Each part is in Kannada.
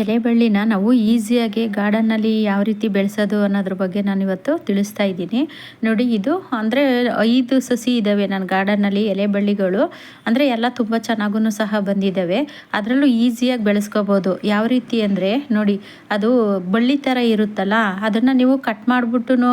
ಎಲೆ ಬಳ್ಳಿನ ನಾವು ಈಸಿಯಾಗಿ ಗಾರ್ಡನ್ನಲ್ಲಿ ಯಾವ ರೀತಿ ಬೆಳೆಸೋದು ಅನ್ನೋದ್ರ ಬಗ್ಗೆ ನಾನು ಇವತ್ತು ತಿಳಿಸ್ತಾ ಇದ್ದೀನಿ. ನೋಡಿ, ಇದು ಅಂದರೆ ಐದು ಸಸಿ ಇದ್ದಾವೆ ನಾನು ಗಾರ್ಡನ್ನಲ್ಲಿ ಎಲೆ ಬಳ್ಳಿಗಳು ಅಂದರೆ ಎಲ್ಲ ತುಂಬ ಚೆನ್ನಾಗೂ ಸಹ ಬಂದಿದ್ದಾವೆ ಅದರಲ್ಲೂ ಈಸಿಯಾಗಿ ಬೆಳೆಸ್ಕೋಬೋದು. ಯಾವ ರೀತಿ ಅಂದರೆ, ನೋಡಿ, ಅದು ಬಳ್ಳಿ ಥರ ಇರುತ್ತಲ್ಲ, ಅದನ್ನು ನೀವು ಕಟ್ ಮಾಡಿಬಿಟ್ಟು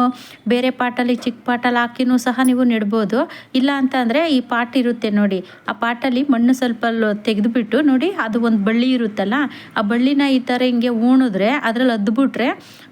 ಬೇರೆ ಪಾಟಲ್ಲಿ ಚಿಕ್ಕ ಪಾಟಲ್ಲಿ ಹಾಕಿನೂ ಸಹ ನೀವು ನೆಡ್ಬೋದು. ಇಲ್ಲ ಅಂತ ಅಂದರೆ ಈ ಪಾಟ್ ಇರುತ್ತೆ ನೋಡಿ, ಆ ಪಾಟಲ್ಲಿ ಮಣ್ಣು ಸ್ವಲ್ಪ ತೆಗೆದುಬಿಟ್ಟು ನೋಡಿ, ಅದು ಒಂದು ಬಳ್ಳಿ ಇರುತ್ತಲ್ಲ, ಆ ಬಳ್ಳಿನ ಈ ಥರ ಹಿಂಗೆ ಉಣಿದ್ರೆ ಅದ್ರಲ್ಲಿ ಅದ್ಬಿಟ್ರೆ,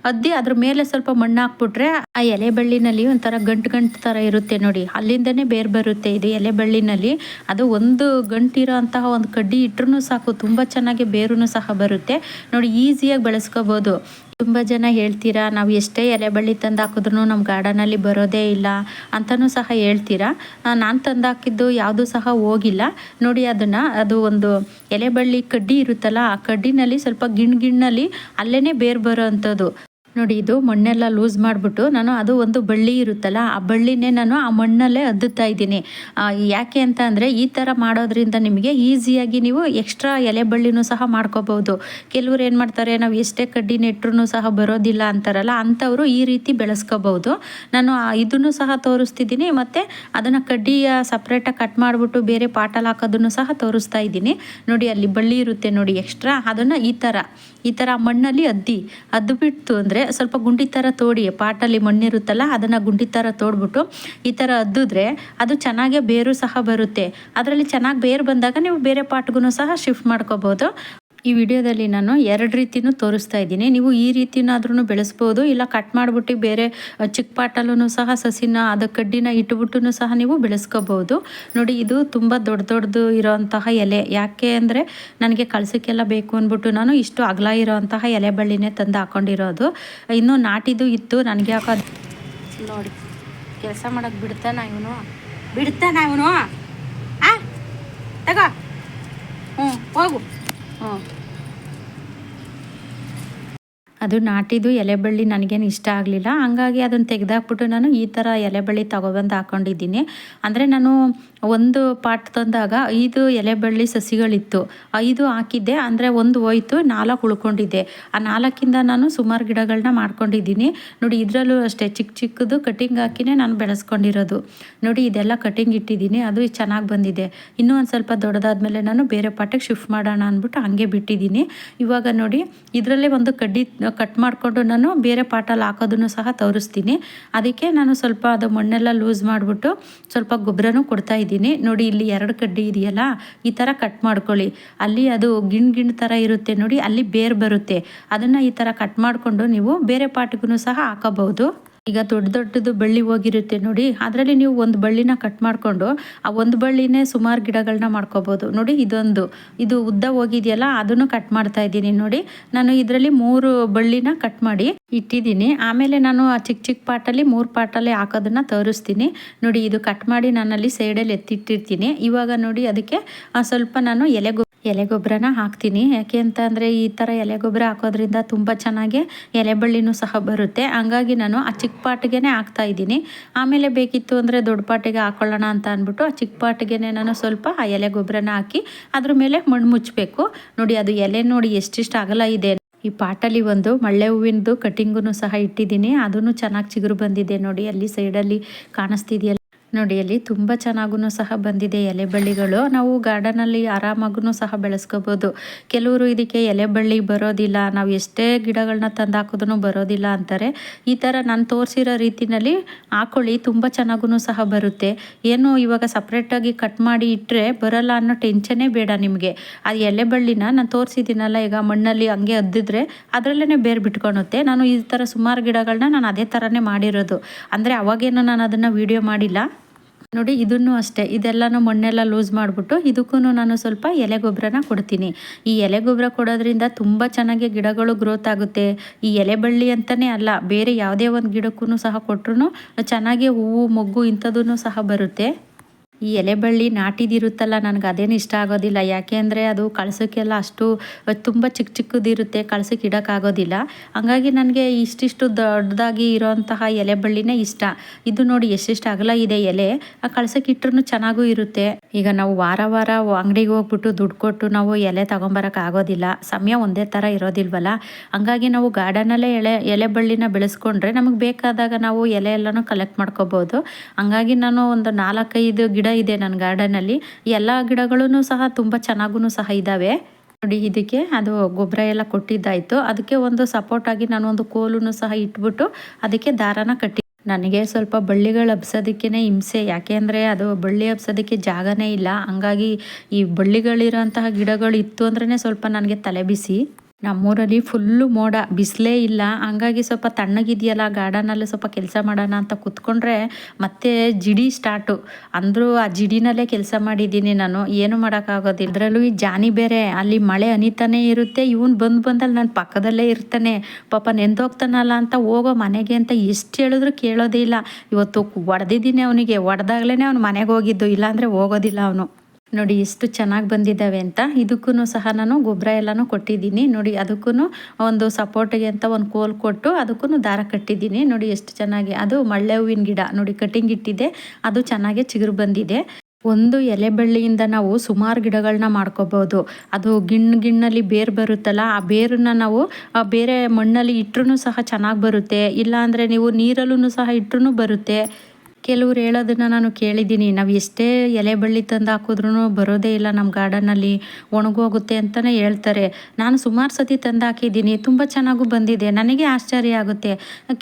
ಅದ್ದಿ ಅದ್ರ ಮೇಲೆ ಸ್ವಲ್ಪ ಮಣ್ಣು ಹಾಕ್ಬಿಟ್ರೆ, ಆ ಎಲೆ ಬಳ್ಳಿನಲ್ಲಿ ಒಂಥರ ಗಂಟು ಗಂಟು ಥರ ಇರುತ್ತೆ ನೋಡಿ. ಅಲ್ಲಿಂದನೇ ಬೇರೆ ಬರುತ್ತೆ ಇದು ಎಲೆ ಬಳ್ಳಿನಲ್ಲಿ. ಅದು ಒಂದು ಗಂಟಿರೋ ಅಂತಹ ಒಂದು ಕಡ್ಡಿ ಇಟ್ರೂ ಸಾಕು, ತುಂಬ ಚೆನ್ನಾಗಿ ಬೇರೂ ಸಹ ಬರುತ್ತೆ. ನೋಡಿ, ಈಸಿಯಾಗಿ ಬೆಳೆಸ್ಕೋಬೋದು. ತುಂಬ ಜನ ಹೇಳ್ತೀರಾ, ನಾವು ಎಷ್ಟೇ ಎಲೆ ಬಳ್ಳಿ ತಂದು ಹಾಕಿದ್ರು ನಮ್ಮ ಗಾರ್ಡನಲ್ಲಿ ಬರೋದೇ ಇಲ್ಲ ಅಂತಲೂ ಸಹ ಹೇಳ್ತೀರಾ. ನಾನು ತಂದು ಹಾಕಿದ್ದು ಯಾವುದೂ ಸಹ ಹೋಗಿಲ್ಲ. ನೋಡಿ ಅದನ್ನು, ಅದು ಒಂದು ಎಲೆ ಬಳ್ಳಿ ಕಡ್ಡಿ ಇರುತ್ತಲ್ಲ, ಆ ಕಡ್ಡಿನಲ್ಲಿ ಸ್ವಲ್ಪ ಗಿಣ್ ಗಿಣ್ಣಲ್ಲಿ ಅಲ್ಲೇ ಬೇರು ಬರೋ ಅಂಥದ್ದು ನೋಡಿ, ಇದು ಮಣ್ಣೆಲ್ಲ ಲೂಸ್ ಮಾಡಿಬಿಟ್ಟು ನಾನು ಅದು ಒಂದು ಬಳ್ಳಿ ಇರುತ್ತಲ್ಲ, ಆ ಬಳ್ಳಿನೇ ನಾನು ಆ ಮಣ್ಣಲ್ಲೇ ಅದ್ದುತ್ತಾ ಇದ್ದೀನಿ. ಯಾಕೆ ಅಂತ ಅಂದರೆ ಈ ಥರ ಮಾಡೋದ್ರಿಂದ ನಿಮಗೆ ಈಸಿಯಾಗಿ ನೀವು ಎಕ್ಸ್ಟ್ರಾ ಎಲೆ ಬಳ್ಳಿನೂ ಸಹ ಮಾಡ್ಕೋಬೋದು ಕೆಲವರು ಏನು ಮಾಡ್ತಾರೆ, ನಾವು ಎಷ್ಟೇ ಕಡ್ಡಿ ನೆಟ್ಟರೂ ಸಹ ಬರೋದಿಲ್ಲ ಅಂತಾರಲ್ಲ, ಅಂಥವರು ಈ ರೀತಿ ಬೆಳೆಸ್ಕೋಬೋದು ನಾನು ಇದನ್ನು ಸಹ ತೋರಿಸ್ತಿದ್ದೀನಿ, ಮತ್ತು ಅದನ್ನು ಕಡ್ಡಿಯ ಸಪ್ರೇಟಾಗಿ ಕಟ್ ಮಾಡಿಬಿಟ್ಟು ಬೇರೆ ಪಾಟಲ್ಲಿ ಹಾಕೋದನ್ನು ಸಹ ತೋರಿಸ್ತಾ ಇದ್ದೀನಿ. ನೋಡಿ, ಅಲ್ಲಿ ಬಳ್ಳಿ ಇರುತ್ತೆ ನೋಡಿ, ಎಕ್ಸ್ಟ್ರಾ ಅದನ್ನು ಈ ಥರ ಈ ಥರ ಮಣ್ಣಲ್ಲಿ ಅದ್ದಿ ಅದ್ದು ಬಿಟ್ಟು ಅಂದರೆ ಸ್ವಲ್ಪ ಗುಂಡಿ ಥರ ತೋಡಿ, ಪಾಟಲ್ಲಿ ಮಣ್ಣಿರುತ್ತಲ್ಲ ಅದನ್ನು ಗುಂಡಿ ಥರ ತೋಡ್ಬಿಟ್ಟು ಈ ಥರ ಅದ್ದಿದ್ರೆ ಅದು ಚೆನ್ನಾಗೇ ಬೇರು ಸಹ ಬರುತ್ತೆ. ಅದರಲ್ಲಿ ಚೆನ್ನಾಗಿ ಬೇರು ಬಂದಾಗ ನೀವು ಬೇರೆ ಪಾಟ್ಗೂ ಸಹ ಶಿಫ್ಟ್ ಮಾಡ್ಕೋಬೋದು. ಈ ವಿಡಿಯೋದಲ್ಲಿ ನಾನು ಎರಡು ರೀತಿನೂ ತೋರಿಸ್ತಾ ಇದ್ದೀನಿ. ನೀವು ಈ ರೀತಿನಾದ್ರೂ ಬೆಳೆಸ್ಬೋದು, ಇಲ್ಲ ಕಟ್ ಮಾಡಿಬಿಟ್ಟು ಬೇರೆ ಚಿಕ್ಕ ಪಾಟಲ್ಲೂ ಸಹ, ಸಸಿನ ಅದು ಕಡ್ಡಿನ ಇಟ್ಬಿಟ್ಟು ಸಹ ನೀವು ಬೆಳೆಸ್ಕೋಬೋದು. ನೋಡಿ, ಇದು ತುಂಬ ದೊಡ್ಡ ದೊಡ್ಡದು ಇರೋಂತಹ ಎಲೆ. ಯಾಕೆ ಅಂದರೆ ನನಗೆ ಕಳ್ಸೋಕ್ಕೆಲ್ಲ ಬೇಕು ಅಂದ್ಬಿಟ್ಟು ನಾನು ಇಷ್ಟು ಅಗಲ ಇರೋವಂತಹ ಎಲೆ ಬಳ್ಳಿನೇ ತಂದು ಹಾಕೊಂಡಿರೋದು. ಇನ್ನೂ ನಾಟಿದು ಇತ್ತು, ನನಗೆ ಹಾಕೋದು ನೋಡಿ, ಕೆಲಸ ಮಾಡೋಕ್ಕೆ ಬಿಡ್ತಾನ ಇವನು? ಬಿಡ್ತಾನ ಇವನು? ಹಾಂ ತಗೋ. ಹ್ಞೂ ಹೋಗು. ಹ್ಞೂ ಅದು ನಾಟಿದು ಎಲೆ ಬಳ್ಳಿ ನನಗೇನು ಇಷ್ಟ ಆಗಲಿಲ್ಲ. ಹಂಗಾಗಿ ಅದನ್ನು ತೆಗೆದಾಕ್ಬಿಟ್ಟು ನಾನು ಈ ಥರ ಎಲೆ ಬಳ್ಳಿ ಹಾಕೊಂಡಿದ್ದೀನಿ. ಅಂದರೆ ನಾನು ಒಂದು ಪಾಟ್ ತಂದಾಗ ಐದು ಎಲೆ ಬಳ್ಳಿ ಸಸಿಗಳಿತ್ತು. ಐದು ಹಾಕಿದ್ದೆ, ಅಂದರೆ ಒಂದು ಹೋಯ್ತು, ನಾಲ್ಕು ಉಳ್ಕೊಂಡಿದ್ದೆ ಆ ನಾಲ್ಕಿಂದ ನಾನು ಸುಮಾರು ಗಿಡಗಳನ್ನ ಮಾಡ್ಕೊಂಡಿದ್ದೀನಿ. ನೋಡಿ, ಇದರಲ್ಲೂ ಅಷ್ಟೇ ಚಿಕ್ಕ ಚಿಕ್ಕದು ಕಟಿಂಗ್ ಹಾಕಿನೇ ನಾನು ಬೆಳೆಸ್ಕೊಂಡಿರೋದು. ನೋಡಿ, ಇದೆಲ್ಲ ಕಟಿಂಗ್ ಇಟ್ಟಿದ್ದೀನಿ, ಅದು ಚೆನ್ನಾಗಿ ಬಂದಿದೆ. ಇನ್ನೂ ಒಂದು ಸ್ವಲ್ಪ ದೊಡ್ಡದಾದ್ಮೇಲೆ ನಾನು ಬೇರೆ ಪಾಟಿಗೆ ಶಿಫ್ಟ್ ಮಾಡೋಣ ಅಂದ್ಬಿಟ್ಟು ಹಂಗೆ ಬಿಟ್ಟಿದ್ದೀನಿ. ಇವಾಗ ನೋಡಿ, ಇದರಲ್ಲೇ ಒಂದು ಕಡ್ಡಿ ಕಟ್ ಮಾಡಿಕೊಂಡು ನಾನು ಬೇರೆ ಪಾಟಲ್ಲಿ ಹಾಕೋದನ್ನು ಸಹ ತೋರಿಸ್ತೀನಿ. ಅದಕ್ಕೆ ನಾನು ಸ್ವಲ್ಪ ಅದು ಮಣ್ಣೆಲ್ಲ ಲೂಸ್ ಮಾಡಿಬಿಟ್ಟು ಸ್ವಲ್ಪ ಗೊಬ್ಬರನೂ ಕೊಡ್ತಾ ಇದ್ದೀನಿ. ನೋಡಿ, ಇಲ್ಲಿ ಎರಡು ಕಡ್ಡಿ ಇದೆಯಲ್ಲ, ಈ ಥರ ಕಟ್ ಮಾಡ್ಕೊಳ್ಳಿ. ಅಲ್ಲಿ ಅದು ಗಿಣ್ ಗಿಣ್ ಥರ ಇರುತ್ತೆ ನೋಡಿ, ಅಲ್ಲಿ ಬೇರು ಬರುತ್ತೆ. ಅದನ್ನು ಈ ಥರ ಕಟ್ ಮಾಡಿಕೊಂಡು ನೀವು ಬೇರೆ ಪಾಟಿಗೂ ಸಹ ಹಾಕೋಬಹುದು. ಈಗ ದೊಡ್ಡ ದೊಡ್ಡದು ಬಳ್ಳಿ ಹೋಗಿರುತ್ತೆ ನೋಡಿ. ಅದರಲ್ಲಿ ನೀವು ಒಂದು ಬಳ್ಳಿನ ಕಟ್ ಮಾಡಿಕೊಂಡು ಆ ಒಂದು ಬಳ್ಳಿನೇ ಸುಮಾರು ಗಿಡಗಳನ್ನ ಮಾಡ್ಕೋಬೋದು. ನೋಡಿ ಇದೊಂದು. ಇದು ಉದ್ದ ಹೋಗಿದೆಯಲ್ಲ, ಅದನ್ನು ಕಟ್ ಮಾಡ್ತಾ ಇದ್ದೀನಿ ನೋಡಿ. ನಾನು ಇದರಲ್ಲಿ ಮೂರು ಬಳ್ಳಿನ ಕಟ್ ಮಾಡಿ ಇಟ್ಟಿದ್ದೀನಿ. ಆಮೇಲೆ ನಾನು ಆ ಚಿಕ್ಕ ಚಿಕ್ಕ ಪಾಟಲ್ಲಿ ಮೂರು ಪಾಟಲ್ಲಿ ಹಾಕೋದನ್ನ ತೋರಿಸ್ತೀನಿ. ನೋಡಿ ಇದು ಕಟ್ ಮಾಡಿ ನಾನಲ್ಲಿ ಸೈಡಲ್ಲಿ ಎತ್ತಿಟ್ಟಿರ್ತೀನಿ. ಇವಾಗ ನೋಡಿ ಅದಕ್ಕೆ ಸ್ವಲ್ಪ ನಾನು ಎಲೆ ಎಲೆ ಗೊಬ್ಬರನ ಹಾಕ್ತೀನಿ. ಯಾಕೆ ಅಂತ ಅಂದರೆ ಈ ಥರ ಎಲೆ ಗೊಬ್ಬರ ಹಾಕೋದ್ರಿಂದ ತುಂಬ ಚೆನ್ನಾಗಿ ಎಲೆ ಬಳ್ಳಿನೂ ಸಹ ಬರುತ್ತೆ. ಹಂಗಾಗಿ ನಾನು ಆ ಚಿಕ್ಕ ಪಾಟಿಗೆ ಹಾಕ್ತಾ ಇದ್ದೀನಿ. ಆಮೇಲೆ ಬೇಕಿತ್ತು ಅಂದರೆ ದೊಡ್ಡ ಪಾಟಿಗೆ ಹಾಕೊಳ್ಳೋಣ ಅಂತ ಅಂದ್ಬಿಟ್ಟು ಆ ಚಿಕ್ಕ ಪಾಟಿಗೆ ನಾನು ಸ್ವಲ್ಪ ಆ ಎಲೆ ಗೊಬ್ಬರನ ಹಾಕಿ ಅದ್ರ ಮೇಲೆ ಮಣ್ಣು ಮುಚ್ಚಬೇಕು. ನೋಡಿ, ಅದು ಎಲೆ ನೋಡಿ ಎಷ್ಟಿಷ್ಟು ಅಗಲ ಇದೆ. ಈ ಪಾಟಲ್ಲಿ ಒಂದು ಮಳ್ಳೆ ಹೂವಿನದು ಕಟಿಂಗು ಸಹ ಇಟ್ಟಿದ್ದೀನಿ. ಅದನ್ನು ಚೆನ್ನಾಗಿ ಚಿಗುರು ಬಂದಿದೆ ನೋಡಿ, ಅಲ್ಲಿ ಸೈಡಲ್ಲಿ ಕಾಣಿಸ್ತಿದೆಯಲ್ಲ. ನೋಡಿ ಅಲ್ಲಿ ತುಂಬ ಚೆನ್ನಾಗೂ ಸಹ ಬಂದಿದೆ ಎಲೆ ಬಳ್ಳಿಗಳು. ನಾವು ಗಾರ್ಡನಲ್ಲಿ ಆರಾಮಾಗೂ ಸಹ ಬೆಳೆಸ್ಕೋಬೋದು. ಕೆಲವರು ಇದಕ್ಕೆ ಎಲೆ ಬಳ್ಳಿ ಬರೋದಿಲ್ಲ, ನಾವು ಎಷ್ಟೇ ಗಿಡಗಳನ್ನ ತಂದು ಬರೋದಿಲ್ಲ ಅಂತಾರೆ. ಈ ಥರ ನಾನು ತೋರಿಸಿರೋ ರೀತಿಯಲ್ಲಿ ಹಾಕೊಳ್ಳಿ ತುಂಬ ಚೆನ್ನಾಗೂ ಸಹ ಬರುತ್ತೆ. ಏನು ಇವಾಗ ಸಪ್ರೇಟಾಗಿ ಕಟ್ ಮಾಡಿ ಇಟ್ಟರೆ ಬರೋಲ್ಲ ಅನ್ನೋ ಟೆನ್ಷನ್ನೇ ಬೇಡ ನಿಮಗೆ. ಅದು ಎಲೆ ಬಳ್ಳಿನ ನಾನು ತೋರಿಸಿದ್ದೀನಲ್ಲ, ಈಗ ಮಣ್ಣಲ್ಲಿ ಹಂಗೆ ಅದ್ದಿದ್ರೆ ಅದರಲ್ಲೇ ಬೇರೆ ಬಿಟ್ಕೊಳುತ್ತೆ ನಾನು ಈ ಥರ ಸುಮಾರು ಗಿಡಗಳನ್ನ ನಾನು ಅದೇ ಥರನೇ ಮಾಡಿರೋದು. ಅಂದರೆ ಅವಾಗೇನು ನಾನು ಅದನ್ನು ವೀಡಿಯೋ ಮಾಡಿಲ್ಲ. ನೋಡಿ, ಇದನ್ನು ಅಷ್ಟೇ. ಇದೆಲ್ಲನೂ ಮಣ್ಣೆಲ್ಲ ಲೂಸ್ ಮಾಡಿಬಿಟ್ಟು ಇದಕ್ಕೂ ನಾನು ಸ್ವಲ್ಪ ಎಲೆ ಗೊಬ್ಬರನ ಕೊಡ್ತೀನಿ. ಈ ಎಲೆ ಗೊಬ್ಬರ ಕೊಡೋದ್ರಿಂದ ತುಂಬ ಚೆನ್ನಾಗಿ ಗಿಡಗಳು ಗ್ರೋತ್ ಆಗುತ್ತೆ. ಈ ಎಲೆ ಬಳ್ಳಿ ಅಂತಲೇ ಅಲ್ಲ, ಬೇರೆ ಯಾವುದೇ ಒಂದು ಗಿಡಕ್ಕೂ ಸಹ ಕೊಟ್ಟರು ಚೆನ್ನಾಗಿ ಹೂವು, ಮೊಗ್ಗು ಇಂಥದ್ದೂ ಸಹ ಬರುತ್ತೆ. ಈ ಎಲೆಬಳ್ಳಿ ನಾಟಿದಿರುತ್ತಲ್ಲ, ನನಗೆ ಅದೇನು ಇಷ್ಟ ಆಗೋದಿಲ್ಲ. ಯಾಕೆ ಅಂದರೆ ಅದು ಕಳ್ಸೋಕ್ಕೆಲ್ಲ ಅಷ್ಟು ತುಂಬ ಚಿಕ್ಕ ಚಿಕ್ಕದಿರುತ್ತೆ ಕಳಸಕ್ಕೆ ಇಡೋಕ್ಕಾಗೋದಿಲ್ಲ. ಹಂಗಾಗಿ ನನಗೆ ಇಷ್ಟಿಷ್ಟು ದೊಡ್ಡದಾಗಿ ಇರೋಂತಹ ಎಲೆಬಳ್ಳಿನೇ ಇಷ್ಟ. ಇದು ನೋಡಿ ಎಷ್ಟೆಷ್ಟು ಅಗಲ ಇದೆ ಎಲೆ. ಕಳಸಕ್ಕೆ ಇಟ್ಟರು ಚೆನ್ನಾಗೂ ಇರುತ್ತೆ. ಈಗ ನಾವು ವಾರ ವಾರ ಅಂಗಡಿಗೆ ಹೋಗ್ಬಿಟ್ಟು ದುಡ್ಡು ಕೊಟ್ಟು ನಾವು ಎಲೆ ಆಗೋದಿಲ್ಲ. ಸಮಯ ಒಂದೇ ಥರ ಇರೋದಿಲ್ವಲ್ಲ? ಹಂಗಾಗಿ ನಾವು ಗಾರ್ಡನಲ್ಲೇ ಎಳೆ ಎಲೆಬಳ್ಳಿನ ಬೆಳೆಸ್ಕೊಂಡ್ರೆ ನಮಗೆ ಬೇಕಾದಾಗ ನಾವು ಎಲೆ ಎಲ್ಲನೂ ಕಲೆಕ್ಟ್ ಮಾಡ್ಕೋಬೋದು. ಹಂಗಾಗಿ ನಾನು ಒಂದು ನಾಲ್ಕೈದು ಗಿಡ ಇದೆ ನನ್ನ ಗಾರ್ಡನಲ್ಲಿ ಎಲ್ಲ ಗಿಡಗಳೂ ಸಹ ತುಂಬ ಚೆನ್ನಾಗೂ ಸಹ ಇದ್ದಾವೆ ನೋಡಿ, ಇದಕ್ಕೆ ಅದು ಗೊಬ್ಬರ ಎಲ್ಲ ಕೊಟ್ಟಿದ್ದಾಯಿತು. ಅದಕ್ಕೆ ಒಂದು ಸಪೋರ್ಟ್ ಆಗಿ ನಾನು ಒಂದು ಕೋಲನ್ನು ಸಹ ಇಟ್ಬಿಟ್ಟು ಅದಕ್ಕೆ ದಾರನ ಕಟ್ಟಿ ನನಗೆ ಸ್ವಲ್ಪ ಬಳ್ಳಿಗಳು ಹಬ್ಸೋದಕ್ಕೇ ಹಿಂಸೆ. ಯಾಕೆ ಅಂದರೆ ಅದು ಬಳ್ಳಿ ಹಬ್ಸೋದಕ್ಕೆ ಜಾಗನೇ ಇಲ್ಲ. ಹಂಗಾಗಿ ಈ ಬಳ್ಳಿಗಳಿರೋಂತಹ ಗಿಡಗಳು ಇತ್ತು ಅಂದ್ರೇ ಸ್ವಲ್ಪ ನನಗೆ ತಲೆ ಬಿಸಿ. ನಮ್ಮೂರಲ್ಲಿ ಫುಲ್ಲು ಮೋಡ, ಬಿಸಿಲೇ ಇಲ್ಲ. ಹಂಗಾಗಿ ಸ್ವಲ್ಪ ತಣ್ಣಗಿದೆಯಲ್ಲ, ಗಾರ್ಡನಲ್ಲಿ ಸ್ವಲ್ಪ ಕೆಲಸ ಮಾಡೋಣ ಅಂತ ಕೂತ್ಕೊಂಡ್ರೆ ಮತ್ತೆ ಜಿಡಿ ಸ್ಟಾರ್ಟು. ಅಂದರೂ ಆ ಜಿಡಿನಲ್ಲೇ ಕೆಲಸ ಮಾಡಿದ್ದೀನಿ ನಾನು. ಏನು ಮಾಡೋಕ್ಕಾಗೋದಿಲ್ಲ. ಅದರಲ್ಲೂ ಈ ಜಾನಿ ಬೇರೆ, ಅಲ್ಲಿ ಮಳೆ ಅನಿತಾನೇ ಇರುತ್ತೆ. ಇವನು ಬಂದು ಬಂದಲ್ಲಿ ನನ್ನ ಪಕ್ಕದಲ್ಲೇ ಇರ್ತಾನೆ. ಪಾಪ ನೆಂದೋಗ್ತಾನಲ್ಲ ಅಂತ ಹೋಗೋ ಮನೆಗೆ ಅಂತ ಎಷ್ಟು ಹೇಳಿದ್ರು ಕೇಳೋದೇ ಇಲ್ಲ. ಇವತ್ತು ಹೊಡೆದಿದ್ದೀನಿ ಅವನಿಗೆ. ಹೊಡೆದಾಗ್ಲೇ ಅವ್ನು ಮನೆಗೆ ಹೋಗಿದ್ದು. ಇಲ್ಲಾಂದರೆ ಹೋಗೋದಿಲ್ಲ ಅವನು. ನೋಡಿ ಎಷ್ಟು ಚೆನ್ನಾಗಿ ಬಂದಿದ್ದಾವೆ ಅಂತ. ಇದಕ್ಕೂ ಸಹ ನಾನು ಗೊಬ್ಬರ ಎಲ್ಲನೂ ಕೊಟ್ಟಿದ್ದೀನಿ. ನೋಡಿ ಅದಕ್ಕೂ ಒಂದು ಸಪೋರ್ಟಿಗೆ ಅಂತ ಒಂದು ಕೋಲ್ ಕೊಟ್ಟು ಅದಕ್ಕೂ ದಾರ ಕಟ್ಟಿದ್ದೀನಿ. ನೋಡಿ ಎಷ್ಟು ಚೆನ್ನಾಗಿ. ಅದು ಮಳ್ಳೆ ಹೂವಿನ ಗಿಡ. ನೋಡಿ ಕಟ್ಟಿಂಗ್ ಇಟ್ಟಿದೆ. ಅದು ಚೆನ್ನಾಗಿ ಚಿಗುರು ಬಂದಿದೆ. ಒಂದು ಎಲೆ ಬಳ್ಳಿಯಿಂದ ನಾವು ಸುಮಾರು ಗಿಡಗಳನ್ನ ಮಾಡ್ಕೋಬಹುದು ಅದು ಗಿಣ್ಣು ಗಿಣ್ಣಲ್ಲಿ ಬೇರು ಬರುತ್ತಲ್ಲ, ಆ ಬೇರನ್ನ ನಾವು ಬೇರೆ ಮಣ್ಣಲ್ಲಿ ಇಟ್ಟರು ಸಹ ಚೆನ್ನಾಗಿ ಬರುತ್ತೆ. ಇಲ್ಲಾಂದರೆ ನೀವು ನೀರಲ್ಲೂ ಸಹ ಇಟ್ಟರು ಬರುತ್ತೆ. ಕೆಲವ್ರು ಹೇಳೋದನ್ನ ನಾನು ಕೇಳಿದ್ದೀನಿ. ನಾವು ಎಷ್ಟೇ ಎಲೆ ಬಳ್ಳಿ ತಂದು ಹಾಕಿದ್ರೂ ಬರೋದೇ ಇಲ್ಲ ನಮ್ಮ ಗಾರ್ಡನಲ್ಲಿ, ಒಣಗೋಗುತ್ತೆ ಅಂತಲೇ ಹೇಳ್ತಾರೆ. ನಾನು ಸುಮಾರು ಸತಿ ತಂದು ಹಾಕಿದ್ದೀನಿ. ತುಂಬ ಚೆನ್ನಾಗೂ ಬಂದಿದೆ. ನನಗೆ ಆಶ್ಚರ್ಯ ಆಗುತ್ತೆ.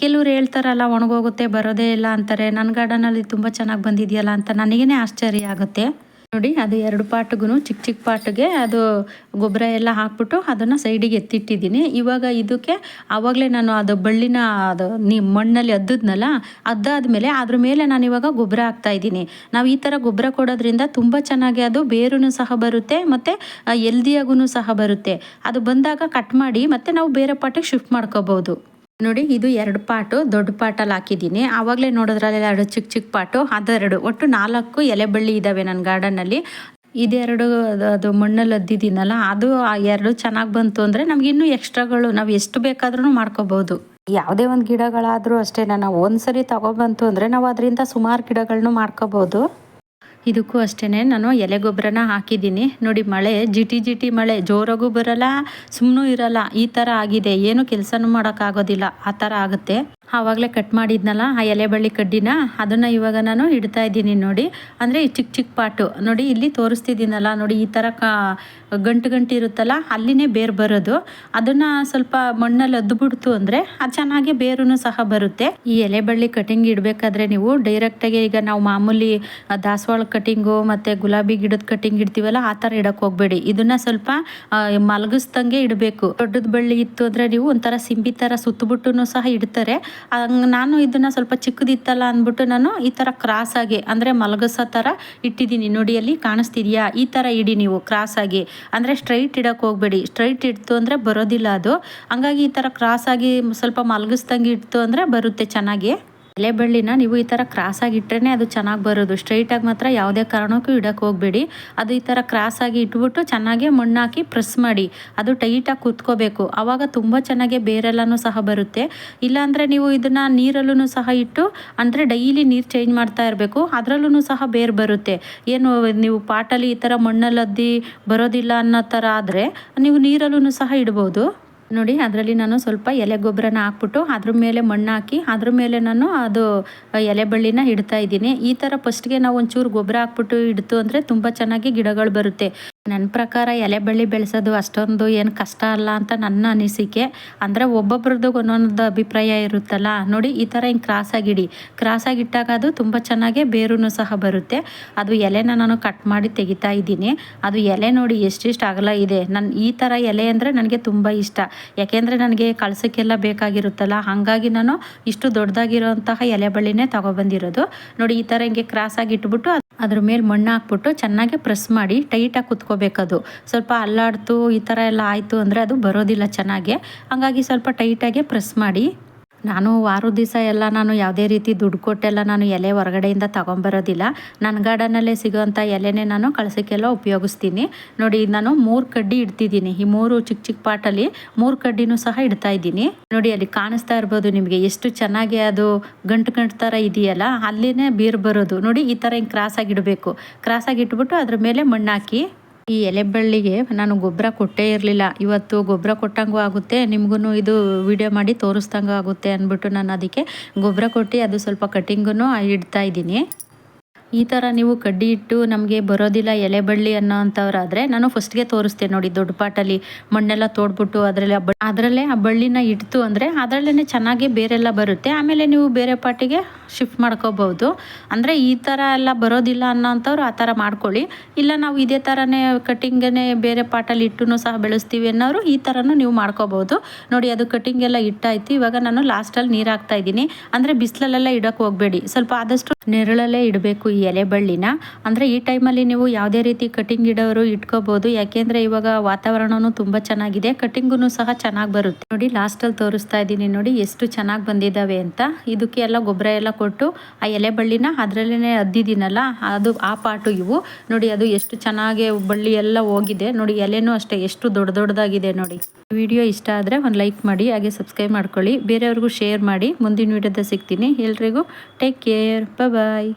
ಕೆಲವ್ರು ಹೇಳ್ತಾರಲ್ಲ, ಒಣಗೋಗುತ್ತೆ, ಬರೋದೇ ಇಲ್ಲ ಅಂತಾರೆ. ನನ್ನ ಗಾರ್ಡನಲ್ಲಿ ತುಂಬ ಚೆನ್ನಾಗಿ ಬಂದಿದೆಯಲ್ಲ ಅಂತ ನನಗೇ ಆಶ್ಚರ್ಯ ಆಗುತ್ತೆ. ನೋಡಿ, ಅದು ಎರಡು ಪಾಟ್ಗೂ ಚಿಕ್ಕ ಚಿಕ್ಕ ಪಾಟ್ಗೆ ಅದು ಗೊಬ್ಬರ ಎಲ್ಲ ಹಾಕ್ಬಿಟ್ಟು ಅದನ್ನು ಸೈಡಿಗೆ ಎತ್ತಿಟ್ಟಿದ್ದೀನಿ. ಇವಾಗ ಇದಕ್ಕೆ ಆವಾಗಲೇ ನಾನು ಅದು ಬಳ್ಳಿನ, ಅದು ನೀ ಮಣ್ಣಲ್ಲಿ ಅದ್ದದ್ನಲ್ಲ ಅದಾದ್ಮೇಲೆ ಅದ್ರ ಮೇಲೆ ನಾನು ಇವಾಗ ಗೊಬ್ಬರ ಹಾಕ್ತಾ ಇದ್ದೀನಿ. ನಾವು ಈ ಥರ ಗೊಬ್ಬರ ಕೊಡೋದ್ರಿಂದ ತುಂಬ ಚೆನ್ನಾಗಿ ಅದು ಬೇರೂ ಸಹ ಬರುತ್ತೆ, ಮತ್ತು ಎಲ್ದಿಯಾಗೂ ಸಹ ಬರುತ್ತೆ. ಅದು ಬಂದಾಗ ಕಟ್ ಮಾಡಿ ಮತ್ತು ನಾವು ಬೇರೆ ಪಾಟಿಗೆ ಶಿಫ್ಟ್ ಮಾಡ್ಕೋಬೋದು. ನೋಡಿ, ಇದು ಎರಡು ಪಾಟು, ದೊಡ್ಡ ಪಾಟಲ್ಲಿ ಹಾಕಿದ್ದೀನಿ. ಆವಾಗಲೇ ನೋಡೋದ್ರಲ್ಲಿ ಎರಡು ಚಿಕ್ಕ ಚಿಕ್ಕ ಪಾಟು, ಅದೆರಡು. ಒಟ್ಟು ನಾಲ್ಕು ಎಲೆ ಬಳ್ಳಿ ಇದ್ದಾವೆ ನನ್ನ ಗಾರ್ಡನ್ನಲ್ಲಿ. ಇದೆರಡು, ಅದು ಮಣ್ಣಲ್ಲಿ ಅದ್ದಿದ್ದೀನಲ್ಲ ಅದು ಆ ಎರಡು ಚೆನ್ನಾಗಿ ಬಂತು ಅಂದರೆ ನಮ್ಗೆ ಇನ್ನೂ ಎಕ್ಸ್ಟ್ರಾಗಳು, ನಾವು ಎಷ್ಟು ಬೇಕಾದ್ರೂ ಮಾಡ್ಕೋಬೋದು. ಯಾವುದೇ ಒಂದು ಗಿಡಗಳಾದರೂ ಅಷ್ಟೇ ನಾವು ಒಂದ್ಸರಿ ತಗೊಬಂತು ಅಂದರೆ ನಾವು ಅದರಿಂದ ಸುಮಾರು ಗಿಡಗಳನ್ನೂ ಮಾಡ್ಕೋಬೋದು. ಇದಕ್ಕೂ ಅಷ್ಟೇ ನಾನು ಎಲೆ ಗೊಬ್ಬರನ ಹಾಕಿದ್ದೀನಿ. ನೋಡಿ ಮಳೆ, ಜಿಟಿ ಜಿಟಿ ಮಳೆ, ಜೋರಾಗೂ ಬರಲ್ಲ ಸುಮ್ಮನೂ ಇರಲ್ಲ, ಈ ಥರ ಆಗಿದೆ. ಏನು ಕೆಲಸನೂ ಮಾಡೋಕ್ಕಾಗೋದಿಲ್ಲ. ಆ ಥರ ಆಗುತ್ತೆ. ಆವಾಗಲೇ ಕಟ್ ಮಾಡಿದ್ನಲ್ಲ, ಆ ಎಲೆ ಬಳ್ಳಿ ಕಡ್ಡಿನ, ಅದನ್ನು ಇವಾಗ ನಾನು ಇಡ್ತಾ ಇದ್ದೀನಿ ನೋಡಿ. ಅಂದರೆ ಈ ಚಿಕ್ಕ ಚಿಕ್ಕ ಪಾಟು, ನೋಡಿ ಇಲ್ಲಿ ತೋರಿಸ್ತಿದ್ದೀನಲ್ಲ, ನೋಡಿ ಈ ಥರ ಕಾ, ಗಂಟು ಗಂಟು ಇರುತ್ತಲ್ಲ, ಅಲ್ಲಿನೇ ಬೇರು ಬರೋದು. ಅದನ್ನು ಸ್ವಲ್ಪ ಮಣ್ಣಲ್ಲಿ ಅದ್ದುಬಿಡ್ತು ಅಂದರೆ ಅದು ಚೆನ್ನಾಗಿ ಬೇರೂ ಸಹ ಬರುತ್ತೆ. ಈ ಎಲೆ ಬಳ್ಳಿ ಕಟಿಂಗ್ ಇಡಬೇಕಾದ್ರೆ ನೀವು ಡೈರೆಕ್ಟಾಗಿ ಈಗ ನಾವು ಮಾಮೂಲಿ ದಾಸವಾಳ ಕಟಿಂಗು ಮತ್ತು ಗುಲಾಬಿ ಗಿಡದ ಕಟಿಂಗ್ ಇಡ್ತೀವಲ್ಲ, ಆ ಥರ ಇಡಕ್ಕೆ ಹೋಗಬೇಡಿ. ಇದನ್ನು ಸ್ವಲ್ಪ ಮಲಗಿಸ್ದಂಗೆ ಇಡಬೇಕು. ದೊಡ್ಡದ ಬಳ್ಳಿ ಇತ್ತು ಅಂದರೆ ನೀವು ಒಂಥರ ಸಿಂಬಿ ಥರ ಸುತ್ತಬಿಟ್ಟು ಸಹ ಇಡ್ತಾರೆ. ಹಂಗೆ ನಾನು ಇದನ್ನು ಸ್ವಲ್ಪ ಚಿಕ್ಕದಿತ್ತಲ್ಲ ಅಂದ್ಬಿಟ್ಟು ನಾನು ಈ ಥರ ಕ್ರಾಸಾಗಿ ಅಂದರೆ ಮಲಗಿಸೋ ಥರ ಇಟ್ಟಿದ್ದೀನಿ. ನೋಡಿ, ಅಲ್ಲಿ ಕಾಣಿಸ್ತಿದ್ಯಾ? ಈ ಥರ ಇಡಿ ನೀವು ಕ್ರಾಸಾಗಿ ಅಂದರೆ ಸ್ಟ್ರೈಟ್ ಇಡಕ್ಕೆ ಹೋಗಬೇಡಿ. ಸ್ಟ್ರೈಟ್ ಇಡ್ತು ಅಂದರೆ ಬರೋದಿಲ್ಲ ಅದು. ಹಂಗಾಗಿ ಈ ಥರ ಕ್ರಾಸಾಗಿ ಸ್ವಲ್ಪ ಮಲಗಿಸ್ದಂಗೆ ಇಡ್ತು ಅಂದರೆ ಬರುತ್ತೆ ಚೆನ್ನಾಗಿ. ಎಲೆ ಬಳ್ಳಿನ ನೀವು ಈ ಥರ ಕ್ರಾಸಾಗಿ ಇಟ್ಟರೆ ಅದು ಚೆನ್ನಾಗಿ ಬರೋದು. ಸ್ಟ್ರೈಟಾಗಿ ಮಾತ್ರ ಯಾವುದೇ ಕಾರಣಕ್ಕೂ ಇಡಕ್ಕೆ ಹೋಗಬೇಡಿ. ಅದು ಈ ಥರ ಕ್ರಾಸಾಗಿ ಇಟ್ಬಿಟ್ಟು ಚೆನ್ನಾಗಿ ಮಣ್ಣಾಕಿ ಪ್ರೆಸ್ ಮಾಡಿ. ಅದು ಟೈಟಾಗಿ ಕುತ್ಕೋಬೇಕು. ಆವಾಗ ತುಂಬ ಚೆನ್ನಾಗಿ ಬೇರೆಲ್ಲನೂ ಸಹ ಬರುತ್ತೆ. ಇಲ್ಲಾಂದರೆ ನೀವು ಇದನ್ನು ನೀರಲ್ಲೂ ಸಹ ಇಟ್ಟು, ಅಂದರೆ ಡೈಲಿ ನೀರು ಚೇಂಜ್ ಮಾಡ್ತಾ ಇರಬೇಕು. ಅದರಲ್ಲೂ ಸಹ ಬೇರೆ ಬರುತ್ತೆ. ಏನು ನೀವು ಪಾಟಲ್ಲಿ ಈ ಥರ ಮಣ್ಣಲ್ಲದ್ದಿ ಬರೋದಿಲ್ಲ ಅನ್ನೋ ಥರ ಆದರೆ ನೀವು ನೀರಲ್ಲೂ ಸಹ ಇಡ್ಬೋದು. ನೋಡಿ, ಅದರಲ್ಲಿ ನಾನು ಸ್ವಲ್ಪ ಎಲೆ ಗೊಬ್ಬರನ ಹಾಕ್ಬಿಟ್ಟು ಅದ್ರ ಮೇಲೆ ಮಣ್ಣು ಹಾಕಿ, ಅದ್ರ ಮೇಲೆ ನಾನು ಅದು ಎಲೆ ಬಳ್ಳಿನ ಇಡ್ತಾ ಇದ್ದೀನಿ. ಈ ಥರ ಫಸ್ಟ್ಗೆ ನಾವು ಒಂಚೂರು ಗೊಬ್ಬರ ಹಾಕ್ಬಿಟ್ಟು ಇಡ್ತು ಅಂದರೆ ತುಂಬ ಚೆನ್ನಾಗಿ ಗಿಡಗಳು ಬರುತ್ತೆ. ನನ್ನ ಪ್ರಕಾರ ಎಲೆ ಬಳ್ಳಿ ಬೆಳೆಸೋದು ಅಷ್ಟೊಂದು ಏನು ಕಷ್ಟ ಅಲ್ಲ ಅಂತ ನನ್ನ ಅನಿಸಿಕೆ. ಅಂದರೆ ಒಬ್ಬೊಬ್ರದ್ದು ಒಂದೊಂದು ಅಭಿಪ್ರಾಯ ಇರುತ್ತಲ್ಲ. ನೋಡಿ, ಈ ಥರ ಹಿಂಗೆ ಕ್ರಾಸಾಗಿಡಿ ಕ್ರಾಸಾಗಿಟ್ಟಾಗ ಅದು ತುಂಬ ಚೆನ್ನಾಗಿ ಬೇರೂ ಸಹ ಬರುತ್ತೆ. ಅದು ಎಲೆನ ನಾನು ಕಟ್ ಮಾಡಿ ತೆಗಿತಾ ಇದ್ದೀನಿ. ಅದು ಎಲೆ ನೋಡಿ ಎಷ್ಟಿಷ್ಟು ಅಗಲ ಇದೆ. ನನ್ನ ಈ ಥರ ಎಲೆ ಅಂದರೆ ನನಗೆ ತುಂಬ ಇಷ್ಟ. ಯಾಕೆಂದರೆ ನನಗೆ ಕಳಸಕ್ಕೆಲ್ಲ ಬೇಕಾಗಿರುತ್ತಲ್ಲ. ಹಾಗಾಗಿ ನಾನು ಇಷ್ಟು ದೊಡ್ಡದಾಗಿರೋಂತಹ ಎಲೆ ಬಳ್ಳಿನೇ ತಗೊಬಂದಿರೋದು. ನೋಡಿ, ಈ ಥರ ಹಿಂಗೆ ಕ್ರಾಸಾಗಿ ಇಟ್ಬಿಟ್ಟು ಅದ್ರ ಮೇಲೆ ಮಣ್ಣು ಹಾಕ್ಬಿಟ್ಟು ಚೆನ್ನಾಗಿ ಪ್ರೆಸ್ ಮಾಡಿ ಟೈಟಾಗಿ ಕುತ್ಕೋಬೇಕದು. ಸ್ವಲ್ಪ ಅಲ್ಲಾಡ್ತು ಈ ಥರ ಎಲ್ಲ ಆಯಿತು ಅಂದರೆ ಅದು ಬರೋದಿಲ್ಲ ಚೆನ್ನಾಗಿ. ಹಂಗಾಗಿ ಸ್ವಲ್ಪ ಟೈಟಾಗೆ ಪ್ರೆಸ್ ಮಾಡಿ ನಾನು ವಾರದ ದಿವಸ ಎಲ್ಲ ನಾನು ಯಾವುದೇ ರೀತಿ ದುಡ್ಡು ಕೊಟ್ಟೆಲ್ಲ ನಾನು ಎಲೆ ಹೊರಗಡೆಯಿಂದ ತಗೊಂಬರೋದಿಲ್ಲ. ನನ್ನ ಗಾರ್ಡನಲ್ಲೇ ಸಿಗೋವಂಥ ಎಲೆನೇ ನಾನು ಕಳಸಕ್ಕೆಲ್ಲ ಉಪಯೋಗಿಸ್ತೀನಿ. ನೋಡಿ ನಾನು ಮೂರು ಕಡ್ಡಿ ಇಡ್ತಿದ್ದೀನಿ. ಈ ಮೂರು ಚಿಕ್ಕ ಚಿಕ್ಕ ಪಾಟಲ್ಲಿ ಮೂರು ಕಡ್ಡಿನೂ ಸಹ ಇಡ್ತಾ ಇದ್ದೀನಿ. ನೋಡಿ, ಅಲ್ಲಿ ಕಾಣಿಸ್ತಾ ಇರ್ಬೋದು ನಿಮಗೆ ಎಷ್ಟು ಚೆನ್ನಾಗಿ ಅದು ಗಂಟು ಗಂಟು ಥರ ಇದೆಯಲ್ಲ, ಅಲ್ಲಿನೇ ಬೀರು ಬರೋದು. ನೋಡಿ, ಈ ಥರ ಹಿಂಗೆ ಕ್ರಾಸಾಗಿಡಬೇಕು ಕ್ರಾಸಾಗಿ ಇಟ್ಬಿಟ್ಟು ಅದ್ರ ಮೇಲೆ ಮಣ್ಣು ಹಾಕಿ ಈ ಎಲೆ ಬಳ್ಳಿಗೆ ನಾನು ಗೊಬ್ಬರ ಕೊಟ್ಟೇ ಇರಲಿಲ್ಲ. ಇವತ್ತು ಗೊಬ್ಬರ ಕೊಟ್ಟಂಗೂ ಆಗುತ್ತೆ ನಿಮಗೂ ಇದು ವಿಡಿಯೋ ಮಾಡಿ ತೋರಿಸ್ದಂಗೂ ಆಗುತ್ತೆ ಅಂದ್ಬಿಟ್ಟು ನಾನು ಅದಕ್ಕೆ ಗೊಬ್ಬರ ಕೊಟ್ಟು ಅದು ಸ್ವಲ್ಪ ಕಟ್ಟಿಂಗೂ ಇಡ್ತಾ ಇದ್ದೀನಿ. ಈ ಥರ ನೀವು ಕಡ್ಡಿ ಇಟ್ಟು ನಮಗೆ ಬರೋದಿಲ್ಲ ಎಲೆ ಬಳ್ಳಿ ಅನ್ನೋ ಅಂಥವ್ರಾದರೆ ನಾನು ಫಸ್ಟ್ಗೆ ತೋರಿಸ್ತೇನೆ ನೋಡಿ ದೊಡ್ಡ ಪಾಟಲ್ಲಿ ಮಣ್ಣೆಲ್ಲ ತೋಡ್ಬಿಟ್ಟು ಅದರಲ್ಲಿ ಅದರಲ್ಲೇ ಆ ಬಳ್ಳಿನ ಇಡ್ತು ಅಂದರೆ ಅದರಲ್ಲೇ ಚೆನ್ನಾಗಿ ಬೇರೆಲ್ಲ ಬರುತ್ತೆ. ಆಮೇಲೆ ನೀವು ಬೇರೆ ಪಾಟಿಗೆ ಶಿಫ್ಟ್ ಮಾಡ್ಕೋಬಹುದು. ಅಂದರೆ ಈ ಥರ ಎಲ್ಲ ಬರೋದಿಲ್ಲ ಅನ್ನೋ ಅಂಥವ್ರು ಆ ಥರ ಮಾಡ್ಕೊಳ್ಳಿ. ಇಲ್ಲ ನಾವು ಇದೇ ಥರನೇ ಕಟ್ಟಿಂಗನ್ನೇ ಬೇರೆ ಪಾಟಲ್ಲಿ ಇಟ್ಟು ಸಹ ಬೆಳೆಸ್ತೀವಿ ಅನ್ನೋರು ಈ ಥರನೂ ನೀವು ಮಾಡ್ಕೋಬಹುದು. ನೋಡಿ ಅದು ಕಟ್ಟಿಂಗ್ ಎಲ್ಲ ಇಟ್ಟಾಯ್ತು. ಇವಾಗ ನಾನು ಲಾಸ್ಟಲ್ಲಿ ನೀರು ಹಾಕ್ತಾ ಇದ್ದೀನಿ. ಅಂದರೆ ಬಿಸಿಲಲ್ಲೆಲ್ಲ ಇಡೋಕೆ ಹೋಗಬೇಡಿ. ಸ್ವಲ್ಪ ಆದಷ್ಟು ನೆರಳಲ್ಲೇ ಇಡಬೇಕು ಈ ಎಲೆ ಬಳ್ಳಿನ ಅಂದರೆ ಈ ಟೈಮಲ್ಲಿ ನೀವು ಯಾವುದೇ ರೀತಿ ಕಟಿಂಗ್ ಇಡೋರು ಇಟ್ಕೋಬೋದು. ಯಾಕೆಂದರೆ ಇವಾಗ ವಾತಾವರಣವೂ ತುಂಬ ಚೆನ್ನಾಗಿದೆ. ಕಟಿಂಗೂ ಸಹ ಚೆನ್ನಾಗಿ ಬರುತ್ತೆ. ನೋಡಿ, ಲಾಸ್ಟಲ್ಲಿ ತೋರಿಸ್ತಾ ಇದ್ದೀನಿ ನೋಡಿ ಎಷ್ಟು ಚೆನ್ನಾಗಿ ಬಂದಿದ್ದಾವೆ ಅಂತ. ಇದಕ್ಕೆ ಎಲ್ಲ ಗೊಬ್ಬರ ಎಲ್ಲ ಕೊಟ್ಟು ಆ ಎಲೆ ಬಳ್ಳಿನ ಅದರಲ್ಲೇ ಅದ್ದಿದ್ದೀನಲ್ಲ ಅದು ಆ ಪಾಟು ಇವು. ನೋಡಿ, ಅದು ಎಷ್ಟು ಚೆನ್ನಾಗಿ ಬಳ್ಳಿ ಎಲ್ಲ ಹೋಗಿದೆ. ನೋಡಿ, ಎಲೆನೂ ಅಷ್ಟೇ, ಎಷ್ಟು ದೊಡ್ಡ ದೊಡ್ಡದಾಗಿದೆ ನೋಡಿ. ವಿಡಿಯೋ ಇಷ್ಟ ಆದರೆ ಒಂದು ಲೈಕ್ ಮಾಡಿ, ಹಾಗೆ ಸಬ್ಸ್ಕ್ರೈಬ್ ಮಾಡ್ಕೊಳ್ಳಿ. ಬೇರೆಯವ್ರಿಗೂ ಶೇರ್ ಮಾಡಿ. ಮುಂದಿನ ವಿಡಿಯೋದ ಸಿಗ್ತೀನಿ. ಎಲ್ರಿಗೂ ಟೇಕ್ ಕೇರ್. ಬಾಯ್